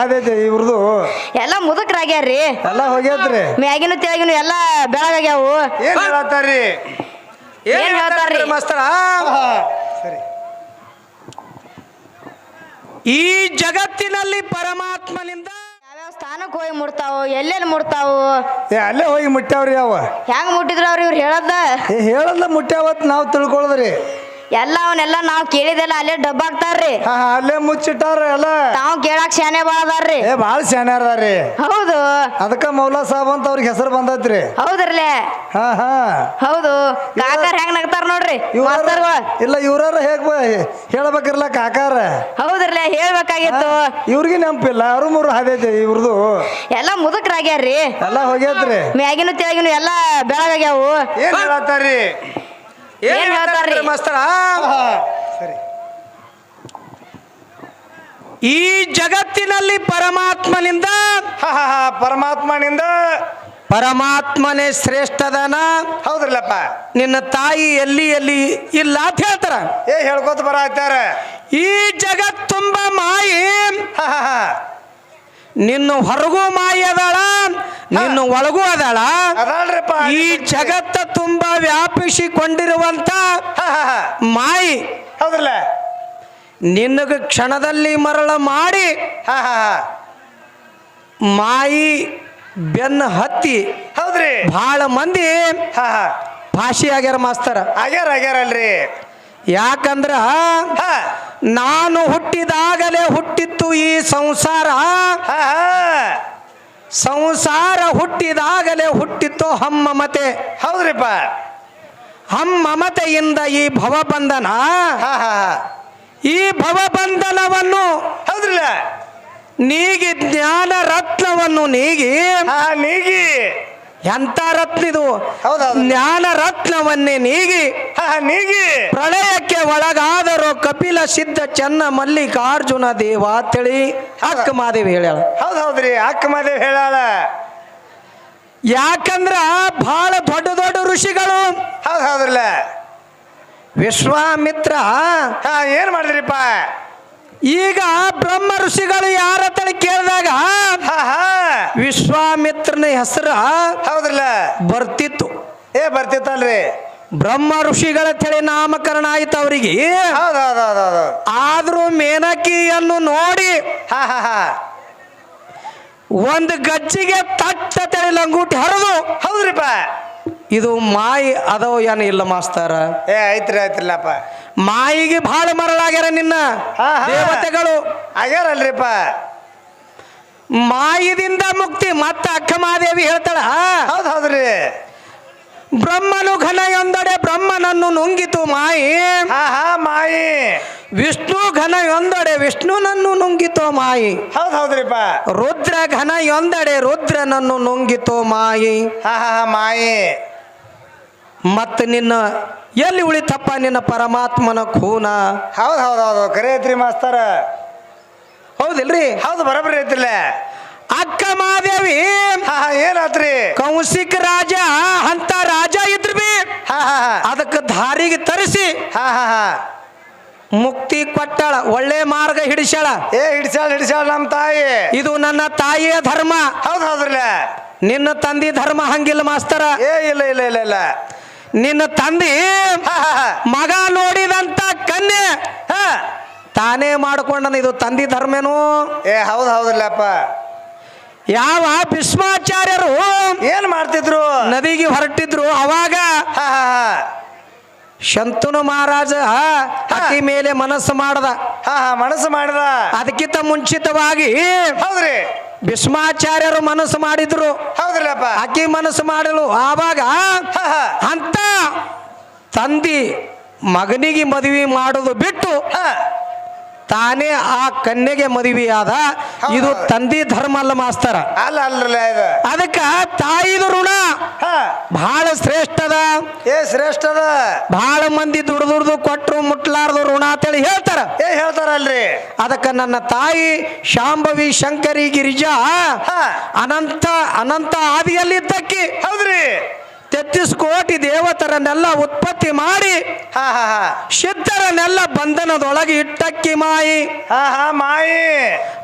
ಅದೈತಿ ಇವ್ರದು. ಎಲ್ಲ ಮುದುಕರಾಗ್ಯಾರ್ರಿ. ಎಲ್ಲ ಹೋಗ್ಯತ್ರಿ ಮ್ಯಾಗಿನ ತ್ಯಾಗಿನ ಎಲ್ಲ ಬೆಳಗಾಗ್ಯಾವು. ಏನ್ ಏನು ಏನ್ ಹೇಳ್ತಾರ್ರಿ? ಮಾಸ್ತರ? ಸರಿ. ಈ ಜಗತ್ತಿನಲ್ಲಿ ಪರಮಾತ್ಮನಿಂದ ಯಾವ್ಯಾವ ಸ್ಥಾನಕ್ಕೆ ಹೋಗಿ ಮುಡ್ತಾವು ಎಲ್ಲೆಲ್ಲಿ ಮುಡ್ತಾವು ಏ ಅಲ್ಲೇ ಹೋಗಿ ಮುಟ್ಟ್ಯಾವ್ರಿ ಅವ. ಹೆಂಗ್ ಮುಟ್ಟಿದ್ರು ಅವ್ರ ಇವ್ರು ಹೇಳದ ಏ ಹೇಳಲ್ಲ ಮುಟ್ಟ್ಯಾವತ್ ನಾವು ತಿಳ್ಕೊಳದ್ರಿ. ಎಲ್ಲ ಅವನ್ನೆಲ್ಲ ನಾವು ಕೇಳಿದೆಲ್ಲ ಅಲ್ಲೇ ಡಬ್ಬ ಹಾಕ್ತಾರ್ರಿ. ಹಾ ಹಾ, ಅಲ್ಲೇ ಮುಚ್ಚಿಟ್ಟಾರ ಎಲ್ಲ. ನಾವ್ ಕೇಳಾಕ್ ಶಾನೆ ಬಾಳದಾರ್ರಿ ಏ ಭಾಳ ರೀ ಹೌದು. ಅದಕ್ಕ ಮೌಲಾ ಸಾಬ್ ಅಂತ ಅವ್ರಿಗೆ ಹೆಸರು ಬಂದೈತ್ರಿ. ಹೌದ್ರಲ್ಲೇ. ಹಾ ಹಾ. ಹೌದು. ಕಾಕಾರ ಹೆಂಗ್ ನಗ್ತಾರ ನೋಡ್ರಿ. ಇವ್ರ ಮಾಸ್ತರ್ಗಳು ಇಲ್ಲ ಇವ್ರಾರ ಹೇಗ್ ಹೇಳ್ಬೇಕಿರ್ಲ ಕಾಕಾರ. ಹೌದ್ರಲ್ಲೇ ಹೇಳ್ಬೇಕಾಗಿತ್ತು. ಇವ್ರಿಗೆ ನೆನಪಿಲ್ಲ ಅವ್ರು ಮೂರು ಹಾದೈತಿ ಇವ್ರದು. ಎಲ್ಲ ಮುದುಕರಾಗ್ಯಾರ್ರಿ ಎಲ್ಲ ಹೋಗ್ಯಾತ್ರಿ ಮ್ಯಾಗಿನ ತೆಳಗಿನ ಎಲ್ಲ ಬೆಳಗಾಗ್ಯಾವು. ಏನ್ ಹೇಳತ್ತಾರ್ರಿ? ಏನ್ ಹೇಳ್ತಾರ್ರಿ? ಮಾಸ್ತರ? ಸರಿ. ಈ ಜಗತ್ತಿನಲ್ಲಿ ಪರಮಾತ್ಮನಿಂದ ಪರಮಾತ್ಮನಿಂದ ಪರಮಾತ್ಮನೇ ಶ್ರೇಷ್ಠದನ. ಹೌದ್ರಲ್ಲಪ್ಪ. ನಿನ್ನ ತಾಯಿ ಎಲ್ಲಿ ಎಲ್ಲಿ ಇಲ್ಲ ಅಂತ ಹೇಳ್ತಾರ. ಏ ಹೇಳ್ಕೊತ ಬರ ಈ ಜಗತ್ ತುಂಬ ಮಾಯಿ. ಹಾ ಹಾ ಹಾ. ನಿನ್ನ ಹೊರಗೂ ಮಾಯಿ ಅದಾಳ ನಿನ್ನ ಒಳಗೂ ಅದಾಳ. ಅದಾಳ್ರಿಪ್ಪ ಈ ಜಗತ್ತ ತುಂಬಾ ವ್ಯಾಪಿಸಿಕೊಂಡಿರುವಂತ ಮಾಯಿ. ಹೌದಲ್ಲ ನಿನಗ ಕ್ಷಣದಲ್ಲಿ ಮರಳ ಮಾಡಿ. ಮಾಯಿ ಬೆನ್ನ ಹತ್ತಿ ಹೌದ್ರಿ. ಬಹಳ ಮಂದಿ ಭಾಷೆ ಆಗ್ಯಾರ ಮಾಸ್ತರ. ಆಗ್ಯಾರ ಆಗ್ಯಾರಲ್ರಿ. ಯಾಕಂದ್ರ ನಾನು ಹುಟ್ಟಿದಾಗಲೇ ಹುಟ್ಟಿತ್ತು ಈ ಸಂಸಾರ. ಸಂಸಾರ ಹುಟ್ಟಿದಾಗಲೇ ಹುಟ್ಟಿತ್ತು ಹಮ್ಮಮತೆ ಹೌದ್ರಿಪ್ಪ. ಹಮ್ಮಮತೆಯಿಂದ ಈ ಭವಬಂಧನ. ಈ ಭವಬಂಧನವನ್ನು ಹೌದ್ರಿಲ್ಲ. ನೀಗಿ ಜ್ಞಾನ ರತ್ನವನ್ನು ನೀಗಿ ನೀಗಿ. ಎಂತ ರತ್ನ ಇದು? ಜ್ಞಾನ ರತ್ನವನ್ನೇ ನೀಗಿ. ನೀಗಿ. ಪ್ರಳಯಕ್ಕೆ ಒಳಗಾದರೂ ಕಪಿಲ ಸಿದ್ಧ ಚೆನ್ನ ಮಲ್ಲಿಕಾರ್ಜುನ ದೇವ ತಿಳಿ. ಅಕ್ಕ ಮಾದೇವಿ ಹೇಳ್ಯಾಳ. ಹೌದೌದ್ರಿ ಹೌದ್ರಿ ಅಕ್ಕ ಮಾದೇವಿ ಹೇಳಾಳ ಯಾಕಂದ್ರ ಬಹಳ ದೊಡ್ಡ ದೊಡ್ಡ ಋಷಿಗಳು. ಹೌದ್ ಹೌದ್ರಲ್ಲ ವಿಶ್ವಾಮಿತ್ರ ಏನ್ ಮಾಡಿದ್ರಿಪ್ಪ? ಈಗ ಬ್ರಹ್ಮ ಋಷಿಗಳು ಯಾರ ತಳಿ ಕೇಳಿದಾಗ ವಿಶ್ವಾಮಿತ್ರನ ಹೆಸರ ಹೌದ್ರಲ್ಲ? ಬರ್ತಿತ್ತು. ಏ ಬರ್ತಿತ್ತಲ್ರಿ. ಬ್ರಹ್ಮ ಋಷಿಗಳ ತಳಿ ನಾಮಕರಣ ಆಯ್ತು ಅವರಿಗೆ. ಆದ್ರೂ ಮೇನಕಿಯನ್ನು ನೋಡಿ ಹಾ ಹಾ ಹಾ. ಒಂದು ಗಜ್ಜಿಗೆ ತಟ್ಟ ತಳಿ ಲಂಗೂಟಿ ಹರಿದು ಹೌದ್ರಿಪ್ಪ. ಇದು ಮಾಯಿ ಅದೋ ಏನು ಇಲ್ಲ ಮಾಸ್ತರ. ಏ ಐತ್ರಿ ಐತ್ರಿಲ್ಲಪ್ಪ ಮಾಯಿಗೆ ಬಹಳ ಮರಳಾಗ್ಯಾರ ನಿನ್ನ. ದೇವತೆಗಳು. ಆಗ್ಯಾರಲ್ರಿಪ್ಪ. ಮಾಯದಿಂದ ಮುಕ್ತಿ ಮತ್ತ ಅಕ್ಕ ಮಹಾದೇವಿ ಹೇಳ್ತಾಳ ಹೌದು ಹೌದ್ರಿ ಬ್ರಹ್ಮನು ಘನ ಎಂದಡೆ ಬ್ರಹ್ಮನನ್ನು ನುಂಗಿತು ಮಾಯಿ. ಮಾಯಿ. ವಿಷ್ಣು ಘನ ಎಂದಡೆ ವಿಷ್ಣುನನ್ನು ನುಂಗಿತು ಮಾಯಿ. ಹೌದು ಹೌದ್ರಿಪ್ಪ ರುದ್ರ ಘನ ಎಂದಡೆ ರುದ್ರನನ್ನು ನುಂಗಿತು ಮಾಯಿ. ಮಾಯಿ. ಮತ್ತು ನಿನ್ನ ಎಲ್ಲಿ ಉಳಿತಪ್ಪ ನಿನ್ನ ಪರಮಾತ್ಮನ ಖೂನ? ಹೌದು ಹೌದು ಹೌದು ಕರೆ ಐತ್ರಿ ಮಾಸ್ತರ. ಹೌದಿಲ್ರಿ? ಹೌದು ಬರಬರಿ ಐತಿಲ್ಲ ಅಕ್ಕ ಮಾದೇವಿ ಹಾ ಏನಾತ್ರಿ? ಕೌಶಿಕ ರಾಜ ಅಂತ ರಾಜ ಇದ್ರು ಬಿ. ಹಾ ಹಾ ಹಾ. ಅದಕ್ಕೆ ದಾರಿಗೆ ತರಿಸಿ. ಹಾ ಹಾ ಹಾ. ಮುಕ್ತಿ ಕೊಟ್ಟಾಳ ಒಳ್ಳೆ ಮಾರ್ಗ ಹಿಡಿಸ್ಯಾಳ. ಏ ಹಿಡಿಸಾಳ ಹಿಡಿಸಾಳ ನಮ್ಮ ತಾಯಿ. ಇದು ನನ್ನ ತಾಯಿಯ ಧರ್ಮ. ಹೌದು ಹೌದ್ರಲ್ಲ ನಿನ್ನ ತಂದಿ ಧರ್ಮ ಹಂಗಿಲ್ಲ ಮಾಸ್ತರ. ಏ ಇಲ್ಲ ಇಲ್ಲ ಇಲ್ಲ ಇಲ್ಲ. ನಿನ್ನ ತಂದೆ ಮಗ ನೋಡಿದಂತ ಕನ್ಯೆ. ಹಾ. ತಾನೇ ಮಾಡ್ಕೊಂಡನ ಇದು ತಂದಿ ಧರ್ಮೇನು? ಏ ಹೌದ್ ಹೌದಲ್ಲಪ್ಪ ಯಾವ ಭೀಷ್ಮಾಚಾರ್ಯರು ಏನ್ ಮಾಡ್ತಿದ್ರು? ನದಿಗೆ ಹೊರಟಿದ್ರು ಅವಾಗ? ಶಂತನು ಮಹಾರಾಜ ಅಕ್ಕಿ ಮೇಲೆ ಮನಸ್ಸು ಮಾಡದ. ಮನಸ್ಸು ಮಾಡದ. ಅದಕ್ಕಿಂತ ಮುಂಚಿತವಾಗಿ ಹೌದ್ರಿ. ಭೀಷ್ಮಾಚಾರ್ಯರು ಮನಸ್ಸು ಮಾಡಿದ್ರು. ಹೌದ್ರಿ ಅಕ್ಕಿ ಮನಸ್ಸು ಮಾಡಲು ಆವಾಗ ಅಂತ ತಂದಿ ಮಗನಿಗೆ ಮದುವೆ ಮಾಡೋದು ಬಿಟ್ಟು ತಾನೇ ಆ ಕನ್ಯೆಗೆ ಮದುವೆಯಾದ. ಇದು ತಂದಿ ಧರ್ಮ ಅಲ್ಲ ಮಾಸ್ತರ. ಅಲ್ಲ ಅಲ್ಲ ಅದಕ್ಕ ತಾಯಿದು ಋಣ. ಬಹಳ ಶ್ರೇಷ್ಠದ. ಏ ಶ್ರೇಷ್ಠದ. ಬಹಳ ಮಂದಿ ದುಡ್ದು ದುಡ್ದು ಕೊಟ್ಟರು ಮುಟ್ಲಾರ್ದು ಋಣ ಅಂತೇಳಿ ಹೇಳ್ತಾರ. ಏ ಹೇಳ್ತಾರಲ್ರಿ. ಅದಕ್ಕ ನನ್ನ ತಾಯಿ ಶಾಂಭವಿ ಶಂಕರಿ ಗಿರಿಜಾ ಅನಂತ ಅನಂತ ಅನಂತ ಆದಿಯಲ್ಲಿದ್ದಕ್ಕಿ. ಹೌದ್ರಿ. ತೆತ್ತಿಸ್ ಕೋಟಿ ದೇವತರನ್ನೆಲ್ಲ ಉತ್ಪತ್ತಿ ಮಾಡಿ ಹಾ ಹಾ ಹಾ. ಸಿದ್ಧರನ್ನೆಲ್ಲ ಬಂಧನದೊಳಗೆ ಇಟ್ಟಕ್ಕಿ ಮಾಯಿ. ಹಾ ಹಾ ಮಾಯಿ.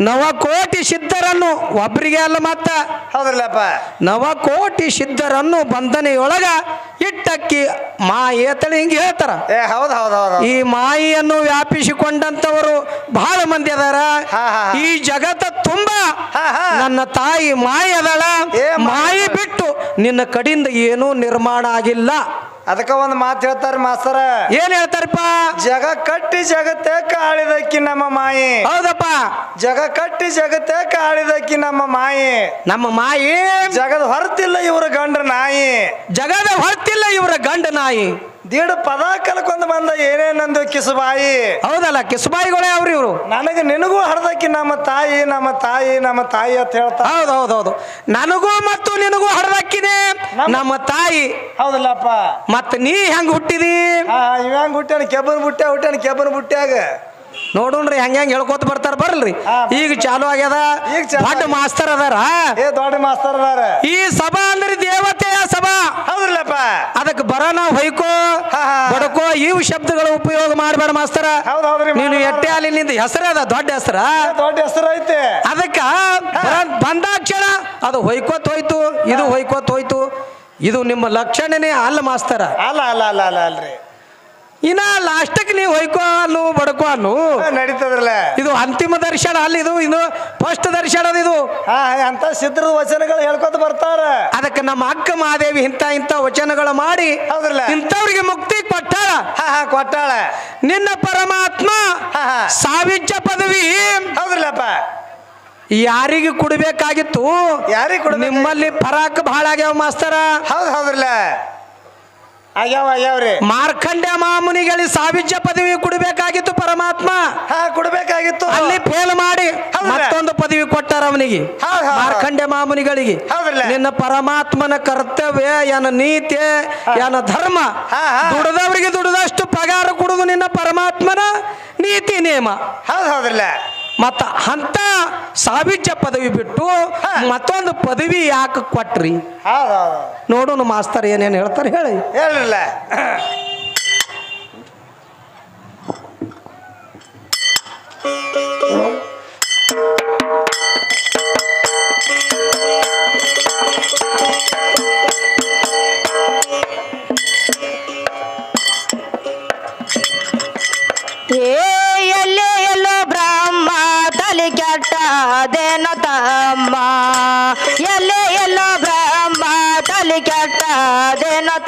ನವಕೋಟಿ ಸಿದ್ಧರನ್ನು ಒಬ್ಬರಿಗೆ ಅಲ್ಲ ಮತ್ತ. ನವ ನವಕೋಟಿ ಸಿದ್ಧರನ್ನು ಬಂಧನೆಯೊಳಗ ಇಟ್ಟಕ್ಕಿ ಮಾಯಿ ಅಂತೇಳಿ ಹಿಂಗೆ ಹೇಳ್ತಾರ. ಏ ಹೌದ್ ಹೌದ್. ಈ ಮಾಯಿಯನ್ನು ವ್ಯಾಪಿಸಿಕೊಂಡಂತವರು ಬಹಳ ಮಂದಿ ಅದಾರ. ಹಾ, ಹಾ, ಹಾ. ಈ ಜಗತ್ತ ತುಂಬಾ. ಹಾ, ಹಾ. ನನ್ನ ತಾಯಿ ಮಾಯಿ ಅದಳ. ಏ ಮಾಯಿ. ಮಾಯಿ ಬಿಟ್ಟು ನಿನ್ನ ಕಡಿಂದ ಏನೂ ನಿರ್ಮಾಣ ಆಗಿಲ್ಲ. ಅದಕ್ಕ ಒಂದ್ ಮಾತು ಹೇಳ್ತಾರ ಮಾಸ್ತರ. ಏನ್ ಹೇಳ್ತಾರಪ್ಪ? ಜಗ ಕಟ್ಟಿ ಜಗತ್ತೇ ಕಾಳಿದಕ್ಕಿ ನಮ್ಮ ಮಾಯಿ. ಹೌದಪ್ಪ. ಜಗ ಕಟ್ಟಿ ಜಗತ್ತೇ ಕಾಳಿದಕ್ಕಿ ನಮ್ಮ ಮಾಯಿ. ನಮ್ಮ ಮಾಯಿ. ಜಗದ ಹೊರತಿಲ್ಲ ಇವರ ಗಂಡ ನಾಯಿ. ಜಗದ ಹೊರತಿಲ್ಲ ಇವರ ಗಂಡ ನಾಯಿ. ದೀಡ್ ಪದ ಕಲ್ಕೊಂಡ್ ಬಂದ ಏನೇನಂದು ಕಿಸುಬಾಯಿ? ಹೌದಲ್ಲ ಕಿಸುಬಾಯಿಗಳೇ ಅವ್ರಿ ಇವರು. ನನಗೆ ನಿನಗೂ ಹಡ್ದಕ್ಕಿ ನಮ್ಮ ತಾಯಿ ನಮ್ಮ ತಾಯಿ ನಮ್ಮ ತಾಯಿ ಅಂತ ಹೇಳ್ತಾ. ಹೌದು ಹೌದು ಹೌದು. ನನಗೂ ಮತ್ತು ನಿನಗೂ ಹರಿದಕ್ಕಿದೆ. ನಮ್ಮ- ತಾಯಿ. ಹೌದಲ್ಲಪ್ಪ. ಮತ್ತ ನೀ ಹೆಂಗ್ ಹುಟ್ಟಿದಿ? ಇವ ಇವಂಗ್ ಹುಟ್ಟ್ಯಾನ? ಕೆಬ್ಬನ್ ಬುಟ್ಟೆ ಹುಟ್ಟ್ಯಾನ ಕೆಬ್ಬನ್ ಬುಟ್ಟ್ಯಾಗ. ನೋಡೋಣ್ರಿ ಹೆಂಗ ಹೆಂಗ್ ಹೇಳ್ಕೊತ ಬರ್ತಾರ ಬರ್ಲ್ರಿ ಈಗ ಚಾಲು ಆಗ್ಯದ. ದೊಡ್ಡ. ಮಾಸ್ತರ್ ಅದಾರ. ಏ ದೊಡ್ಡ ಮಾಸ್ತರ್ ಅದಾರ. ಈ ಸಭಾ ಅಂದ್ರೆ ದೇವತೆಯ ಸಭಾ ಹೌದ್ರಲ್ಲಪ್ಪ. ಅದಕ್ಕೆ ಬರೋಣ ಹೊಯ್ಕೋ. ಬಡಕೋ ಇವು ಶಬ್ದಗಳ ಉಪಯೋಗ ಮಾಡಬೇಡ ಮಾಸ್ತರ. ನೀನು. ಎಟ್ಟೆ ಅಲ್ಲಿ ನಿಂದ ಹೆಸರದ ದೊಡ್ಡ ಹೆಸರ. ದೊಡ್ಡ ಹೆಸರು ಐತೆ. ಅದಕ್ಕ ಬಂದಾಕ್ಷಣ ಅದು ಹೊಯ್ಕೋತ ಹೋಯ್ತು ಇದು ಹೊಯ್ಕೋತ ಹೋಯ್ತು. ಇದು ನಿಮ್ಮ ಲಕ್ಷಣನೇ ಅಲ್ಲ ಮಾಸ್ತರ. ಅಲ್ಲ ಅಲ್ಲ ಅಲ್ಲ ಅಲ್ಲ ಅಲ್ರಿ. ಇನ್ನ ಲಾಸ್ಟಕ್ಕೆ ನೀವು ಹೊಯ್ಕೋನು ಅನ್ನು ಬಡ್ಕೋ ಅನ್ನು ಹಾ, ನಡೀತದ್ರಲ್ಲ? ಇದು ಅಂತಿಮ ದರ್ಶನ ಅಲ್ಲ ಇದು ಇದು ಫಸ್ಟ್ ದರ್ಶನ ಇದು. ಅಂತ ಸಿದ್ಧ ವಚನಗಳು ಹೇಳ್ಕೊತ ಬರ್ತಾರ. ಅದಕ್ಕೆ ನಮ್ಮ ಅಕ್ಕ ಮಹಾದೇವಿ ಇಂಥ ಇಂಥ ವಚನಗಳು ಮಾಡಿ ಹೌದ್ರಲ್ಲ? ಇಂಥವ್ರಿಗೆ ಮುಕ್ತಿ ಕೊಟ್ಟಾಳ. ಕೊಟ್ಟಾಳ. ನಿನ್ನ ಪರಮಾತ್ಮ ಸಾವಿಜ್ಯ ಪದವಿ. ಹೌದ್ರಲ್ಲಪ್ಪ? ಯಾರಿಗೆ ಕೊಡಬೇಕಾಗಿತ್ತು? ಯಾರಿಗೆ? ನಿಮ್ಮಲ್ಲಿ ಪರಾಕ್ ಬಹಳ ಆಗ್ಯಾವ ಮಾಸ್ತರ. ಹೌದ್ ಹೌದ್ರಲ್ಲ? ಆಗ್ಯಾವ ಆಗ್ಯಾವ್ರಿ? ಮಾರ್ಕಂಡ್ಯ ಮಾಮುನಿಗಳಿಗೆ ಸಾವಿಜ್ಯ ಪದವಿ ಕೊಡಬೇಕಾಗಿತ್ತು ಪರಮಾತ್ಮ. ಹಾ ಕೊಡಬೇಕಾಗಿತ್ತು. ಅಲ್ಲಿ ಫೇಲ್ ಮಾಡಿ? ಮತ್ತೊಂದು ಪದವಿ ಕೊಟ್ಟಾರ ಅವನಿಗೆ. ಮಾರ್ಕಂಡ್ಯ ಮಾಮುನಿಗಳಿಗೆ? ನಿನ್ನ ಪರಮಾತ್ಮನ ಕರ್ತವ್ಯ ಏನ ನೀತಿ ಏನ ಧರ್ಮ. ದುಡದವರಿಗೆ ದುಡದಷ್ಟು ಪಗಾರ ಕೊಡುದು ನಿನ್ನ ಪರಮಾತ್ಮನ ನೀತಿ ನಿಯಮ. ಹೌದ್ ಹೌದ್ರಲ್ಲ? ಮತ್ತ ಅಂತ ಸಾವಿಜ್ಯ ಪದವಿ ಬಿಟ್ಟು ಮತ್ತೊಂದು ಪದವಿ ಯಾಕೆ ಕೊಟ್ರಿ? ನೋಡೋಣ ಮಾಸ್ತರ್ ಏನೇನು ಹೇಳ್ತಾರೆ ಹೇಳಿ. ಹೇಳ್ರಲ್ಲ ಕೆಟ್ಟದೇನೋ ತಮ್ಮ. ಎಲ್ಲೇ ಎಲ್ಲೋ ಬ್ರಹ್ಮ ತಲೆ ಕೆಟ್ಟದೇನೋ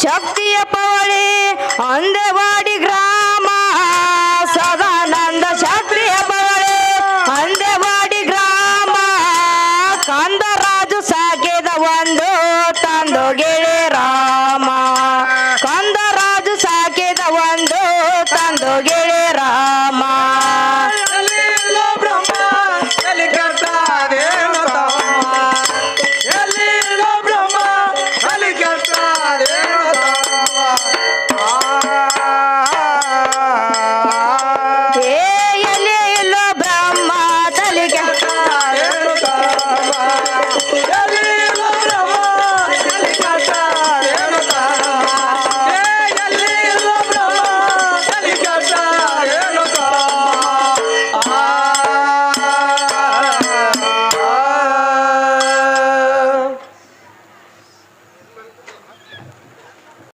ಶಕ್ತಿಯ ಪವಳಿ ಅಂದ